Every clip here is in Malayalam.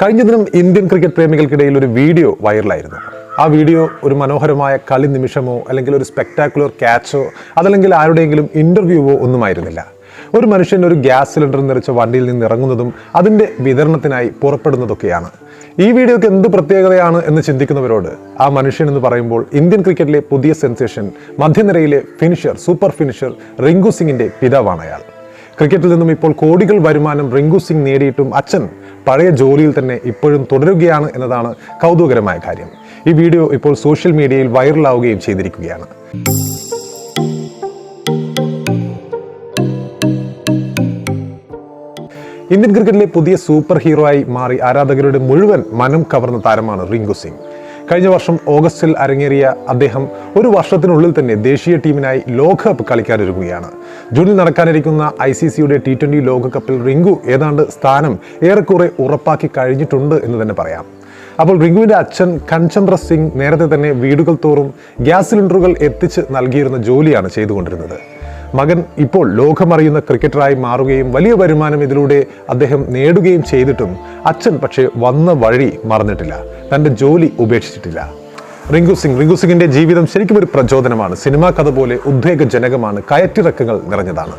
കഴിഞ്ഞ ദിനം ഇന്ത്യൻ ക്രിക്കറ്റ് പ്രേമികൾക്കിടയിൽ ഒരു വീഡിയോ വൈറലായിരുന്നു. ആ വീഡിയോ ഒരു മനോഹരമായ കളി നിമിഷമോ അല്ലെങ്കിൽ ഒരു സ്പെക്ടാക്കുലർ ക്യാച്ചോ അതല്ലെങ്കിൽ ആരുടെയെങ്കിലും ഇന്റർവ്യൂവോ ഒന്നുമായിരുന്നില്ല. ഒരു മനുഷ്യൻ ഒരു ഗ്യാസ് സിലിണ്ടർ നിറച്ച വണ്ടിയിൽ നിന്ന് ഇറങ്ങുന്നതും അതിന്റെ വിതരണത്തിനായി പുറപ്പെടുന്നതൊക്കെയാണ്. ഈ വീഡിയോക്ക് എന്ത് പ്രത്യേകതയാണ് എന്ന് ചിന്തിക്കുന്നവരോട് ആ മനുഷ്യൻ എന്ന് പറയുമ്പോൾ ഇന്ത്യൻ ക്രിക്കറ്റിലെ പുതിയ സെൻസേഷൻ മധ്യനിരയിലെ ഫിനിഷർ സൂപ്പർ ഫിനിഷർ റിങ്കു സിംഗിന്റെ പിതാവാണ് അയാൾ. ക്രിക്കറ്റിൽ നിന്നും ഇപ്പോൾ കോടികൾ വരുമാനം റിങ്കു സിംഗ് നേടിയിട്ടും അച്ഛൻ പഴയ ജോലിയിൽ തന്നെ ഇപ്പോഴും തുടരുകയാണ് എന്നതാണ് കൗതുകരമായ കാര്യം. ഈ വീഡിയോ ഇപ്പോൾ സോഷ്യൽ മീഡിയയിൽ വൈറലാവുകയും ചെയ്തിരിക്കുകയാണ്. ഇന്ത്യൻ ക്രിക്കറ്റിലെ പുതിയ സൂപ്പർ ഹീറോ ആയി മാറി ആരാധകരുടെ മുഴുവൻ മനം കവർന്ന താരമാണ് റിങ്കു സിംഗ്. കഴിഞ്ഞ വർഷം ഓഗസ്റ്റിൽ അരങ്ങേറിയ അദ്ദേഹം ഒരു വർഷത്തിനുള്ളിൽ തന്നെ ദേശീയ ടീമിനായി ലോകകപ്പ് കളിക്കാനൊരുങ്ങുകയാണ്. ജൂണിൽ നടക്കാനിരിക്കുന്ന ഐ സി സിയുടെ ടി ട്വന്റി ലോകകപ്പിൽ റിങ്കു ഏതാണ്ട് സ്ഥാനം ഏറെക്കുറെ ഉറപ്പാക്കി കഴിഞ്ഞിട്ടുണ്ട് എന്ന് തന്നെ പറയാം. അപ്പോൾ റിങ്കുവിന്റെ അച്ഛൻ കൺചന്ദ്ര സിംഗ് നേരത്തെ തന്നെ വീടുകൾ തോറും ഗ്യാസ് സിലിണ്ടറുകൾ എത്തിച്ച് നൽകിയിരുന്ന ജോലിയാണ് ചെയ്തുകൊണ്ടിരുന്നത്. മകൻ ഇപ്പോൾ ലോകമറിയുന്ന ക്രിക്കറ്ററായി മാറുകയും വലിയ വരുമാനം ഇതിലൂടെ അദ്ദേഹം നേടുകയും ചെയ്തിട്ടും അച്ഛൻ പക്ഷേ വന്ന വഴി മറന്നിട്ടില്ല. തന്റെ ജോലി ഉപേക്ഷിച്ചിട്ടില്ല. റിങ്കു സിംഗ് റിങ്കു സിംഗിന്റെ ജീവിതം ശരിക്കും ഒരു പ്രചോദനമാണ്. സിനിമാ കഥ പോലെ ഉദ്വേഗജനകമാണ്. കയറ്റിറക്കങ്ങൾ നിറഞ്ഞതാണ്.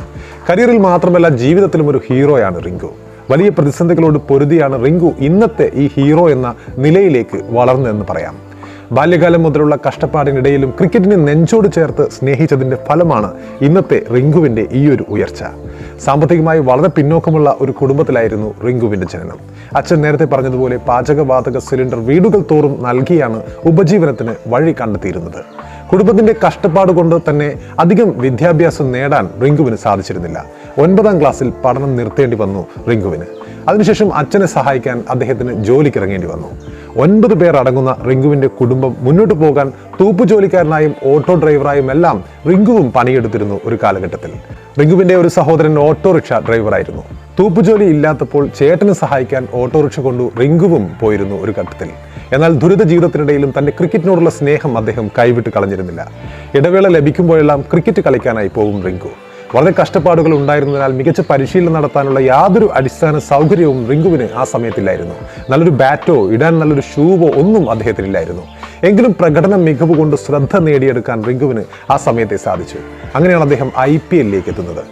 കരിയറിൽ മാത്രമല്ല ജീവിതത്തിലും ഒരു ഹീറോയാണ് റിങ്കു. വലിയ പ്രതിസന്ധികളോട് പൊരുതിയാണ് റിങ്കു ഇന്നത്തെ ഈ ഹീറോ എന്ന നിലയിലേക്ക് വളർന്നതെന്ന് പറയാം. ബാല്യകാലം മുതലുള്ള കഷ്ടപ്പാടിനിടയിലും ക്രിക്കറ്റിനെ നെഞ്ചോട് ചേർത്ത് സ്നേഹിച്ചതിന്റെ ഫലമാണ് ഇന്നത്തെ റിങ്കുവിന്റെ ഈ ഒരു ഉയർച്ച. സാമ്പത്തികമായി വളരെ പിന്നോക്കമുള്ള ഒരു കുടുംബത്തിലായിരുന്നു റിങ്കുവിന്റെ ജനനം. അച്ഛൻ നേരത്തെ പറഞ്ഞതുപോലെ പാചകവാതക സിലിണ്ടർ വീടുകൾ തോറും നൽകിയാണ് ഉപജീവനത്തിന് വഴി കണ്ടെത്തിയിരുന്നത്. കുടുംബത്തിന്റെ കഷ്ടപ്പാട് കൊണ്ട് തന്നെ അധികം വിദ്യാഭ്യാസം നേടാൻ റിങ്കുവിന് സാധിച്ചിരുന്നില്ല. ഒൻപതാം ക്ലാസ്സിൽ പഠനം നിർത്തേണ്ടി വന്നു റിങ്കുവിന്. അതിനുശേഷം അച്ഛനെ സഹായിക്കാൻ അദ്ദേഹത്തിന് ജോലിക്കിറങ്ങേണ്ടി വന്നു. ഒൻപത് പേർ അടങ്ങുന്ന റിങ്കുവിന്റെ കുടുംബം മുന്നോട്ട് പോകാൻ തൂപ്പു ജോലിക്കാരനായും ഓട്ടോ ഡ്രൈവറായും എല്ലാം റിങ്കുവും പണിയെടുത്തിരുന്നു ഒരു കാലഘട്ടത്തിൽ. റിങ്കുവിന്റെ ഒരു സഹോദരൻ ഓട്ടോറിക്ഷ ഡ്രൈവറായിരുന്നു. തൂപ്പുജോലി ഇല്ലാത്തപ്പോൾ ചേട്ടനെ സഹായിക്കാൻ ഓട്ടോറിക്ഷ കൊണ്ടു റിങ്കുവും പോയിരുന്നു ഒരു ഘട്ടത്തിൽ. എന്നാൽ ദുരിത ജീവിതത്തിനിടയിലും തന്റെ ക്രിക്കറ്റിനോടുള്ള സ്നേഹം അദ്ദേഹം കൈവിട്ട് കളഞ്ഞിരുന്നില്ല. ഇടവേള ലഭിക്കുമ്പോഴെല്ലാം ക്രിക്കറ്റ് കളിക്കാനായി പോകും റിങ്കു. വളരെ കഷ്ടപ്പാടുകൾ ഉണ്ടായിരുന്നതിനാൽ മികച്ച പരിശീലനം നടത്താനുള്ള യാതൊരു അടിസ്ഥാന സൗകര്യവും റിങ്കുവിന് ആ സമയത്തില്ലായിരുന്നു. നല്ലൊരു ബാറ്റോ ഇടാൻ നല്ലൊരു ഷൂവോ ഒന്നും അദ്ദേഹത്തിനില്ലായിരുന്നു. എങ്കിലും പ്രകടന മികവ് കൊണ്ട് ശ്രദ്ധ നേടിയെടുക്കാൻ റിങ്കുവിന് ആ സമയത്തെ സാധിച്ചു. അങ്ങനെയാണ് അദ്ദേഹം ഐ പി എല്ലിലേക്ക് എത്തുന്നത്.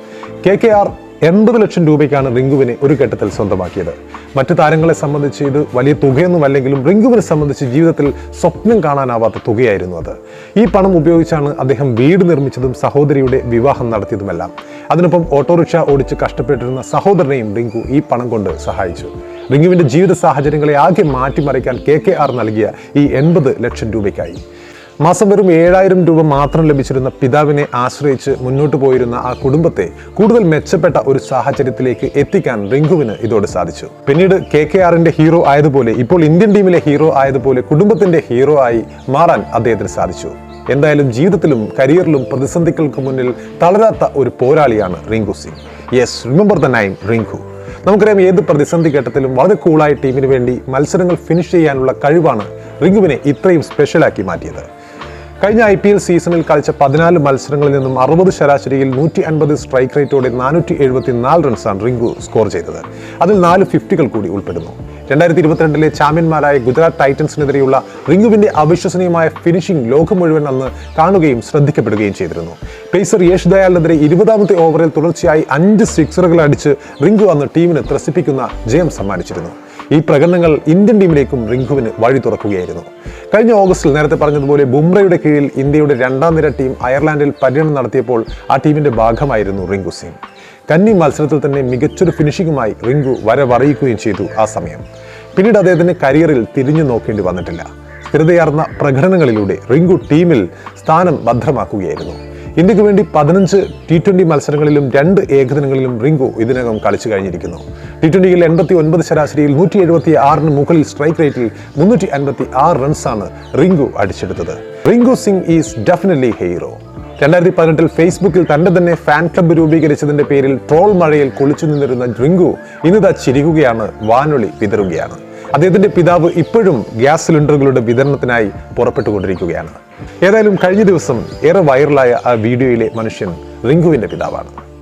കെ കെ ആർ എൺപത് ലക്ഷം രൂപയ്ക്കാണ് റിങ്കുവിനെ ഒരു ഘട്ടത്തിൽ സ്വന്തമാക്കിയത്. മറ്റു താരങ്ങളെ സംബന്ധിച്ച് ഇത് വലിയ തുകയൊന്നുമല്ലെങ്കിലും റിങ്കുവിനെ സംബന്ധിച്ച് ജീവിതത്തിൽ സ്വപ്നം കാണാനാവാത്ത തുകയായിരുന്നു അത്. ഈ പണം ഉപയോഗിച്ചാണ് അദ്ദേഹം വീട് നിർമ്മിച്ചതും സഹോദരിയുടെ വിവാഹം നടത്തിയതുമെല്ലാം. അതിനൊപ്പം ഓട്ടോറിക്ഷ ഓടിച്ച് കഷ്ടപ്പെട്ടിരുന്ന സഹോദരനെയും റിങ്കു ഈ പണം കൊണ്ട് സഹായിച്ചു. റിങ്കുവിന്റെ ജീവിത സാഹചര്യങ്ങളെ ആകെ മാറ്റിമറിക്കാൻ കെ കെ ആർ നൽകിയ ഈ എൺപത് ലക്ഷം രൂപയ്ക്കായി. മാസം വെറും ഏഴായിരം രൂപ മാത്രം ലഭിച്ചിരുന്ന പിതാവിനെ ആശ്രയിച്ച് മുന്നോട്ട് പോയിരുന്ന ആ കുടുംബത്തെ കൂടുതൽ മെച്ചപ്പെട്ട ഒരു സാഹചര്യത്തിലേക്ക് എത്തിക്കാൻ റിങ്കുവിന് ഇതോടെ സാധിച്ചു. പിന്നീട് കെ കെ ആറിന്റെ ഹീറോ ആയതുപോലെ ഇപ്പോൾ ഇന്ത്യൻ ടീമിലെ ഹീറോ ആയതുപോലെ കുടുംബത്തിന്റെ ഹീറോ ആയി മാറാൻ അദ്ദേഹത്തിന് സാധിച്ചു. എന്തായാലും ജീവിതത്തിലും കരിയറിലും പ്രതിസന്ധികൾക്ക് മുന്നിൽ തളരാത്ത ഒരു പോരാളിയാണ് Rinku Singh. Yes remember the name Rinku. നമുക്കറിയാം ഏത് പ്രതിസന്ധി ഘട്ടത്തിലും വളരെ കൂളായ ടീമിന് വേണ്ടി മത്സരങ്ങൾ ഫിനിഷ് ചെയ്യാനുള്ള കഴിവാണ് റിങ്കുവിനെ ഇത്രയും സ്പെഷ്യലാക്കി മാറ്റിയത്. കഴിഞ്ഞ ഐ പി എൽ സീസണിൽ കളിച്ച പതിനാല് മത്സരങ്ങളിൽ നിന്നും അറുപത് ശരാശരിയിൽ നൂറ്റി അൻപത് സ്ട്രൈക്ക് റേറ്റോടെ നാനൂറ്റി എഴുപത്തി നാല് റൺസാണ് റിങ്കു സ്കോർ ചെയ്തത്. അതിൽ നാല് ഫിഫ്റ്റികൾ കൂടി ഉൾപ്പെടുന്നു. രണ്ടായിരത്തി ഇരുപത്തിരണ്ടിലെ ചാമ്പ്യന്മാരായ ഗുജറാത്ത് ടൈറ്റൻസിനെതിരെയുള്ള റിങ്കുവിന്റെ അവിശ്വസനീയമായ ഫിനിഷിംഗ് ലോകം മുഴുവൻ അന്ന് കാണുകയും ശ്രദ്ധിക്കപ്പെടുകയും ചെയ്തിരുന്നു. പേസർ യേശ് ദയാലിനെതിരെ ഇരുപതാമത്തെ ഓവറിൽ തുടർച്ചയായി അഞ്ച് സിക്സറുകൾ അടിച്ച് റിങ്കു അന്ന് ടീമിന് ത്രസിപ്പിക്കുന്ന ജയം സമ്മാനിച്ചിരുന്നു. ഈ പ്രകടനങ്ങൾ ഇന്ത്യൻ ടീമിലേക്കും റിങ്കുവിന് വഴി തുറക്കുകയായിരുന്നു. കഴിഞ്ഞ ഓഗസ്റ്റിൽ നേരത്തെ പറഞ്ഞതുപോലെ ബുംറയുടെ കീഴിൽ ഇന്ത്യയുടെ രണ്ടാം നിര ടീം അയർലാൻഡിൽ പര്യടനം നടത്തിയപ്പോൾ ആ ടീമിന്റെ ഭാഗമായിരുന്നു റിങ്കു സിംഗ്. കന്നി മത്സരത്തിൽ തന്നെ മികച്ചൊരു ഫിനിഷിംഗുമായി റിങ്കു വരവറിയിക്കുകയും ചെയ്തു ആ സമയം. പിന്നീട് അദ്ദേഹത്തിന് കരിയറിൽ തിരിഞ്ഞു നോക്കേണ്ടി വന്നിട്ടില്ല. സ്ഥിരതയാർന്ന പ്രകടനങ്ങളിലൂടെ റിങ്കു ടീമിൽ സ്ഥാനം ഭദ്രമാക്കുകയായിരുന്നു. ഇന്ത്യയ്ക്ക് വേണ്ടി പതിനഞ്ച് ടി ട്വന്റി മത്സരങ്ങളിലും രണ്ട് ഏകദിനങ്ങളിലും റിങ്കു ഇതിനകം കളിച്ചു കഴിഞ്ഞിരിക്കുന്നു. ടി ട്വന്റിയിൽ എൺപത്തി ഒൻപത് ശരാശരിയിൽ നൂറ്റി എഴുപത്തി ആറിന് മുകളിൽ സ്ട്രൈക്ക് റേറ്റിൽ മുന്നൂറ്റി അൻപത്തി ആറ് റൺസാണ് Rinku അടിച്ചെടുത്തത്. Rinku Singh is definitely hero രണ്ടായിരത്തി പതിനെട്ടിൽ ഫേസ്ബുക്കിൽ തന്റെ തന്നെ ഫാൻ ക്ലബ്ബ് രൂപീകരിച്ചതിന്റെ പേരിൽ ട്രോൾ മഴയിൽ കുളിച്ചു നിന്നിരുന്ന റിങ്കു ഇന്നിതാ ചിരിക്കുകയാണ് വാനൊളി വിതറുകയാണ് അദ്ദേഹത്തിന്റെ പിതാവ് ഇപ്പോഴും ഗ്യാസ് സിലിണ്ടറുകളുടെ വിതരണത്തിനായി പുറപ്പെട്ടുകൊണ്ടിരിക്കുകയാണ്. ഏതായാലും കഴിഞ്ഞ ദിവസം ഏറെ വൈറലായ ആ വീഡിയോയിലെ മനുഷ്യൻ റിങ്കുവിന്റെ പിതാവാണ്.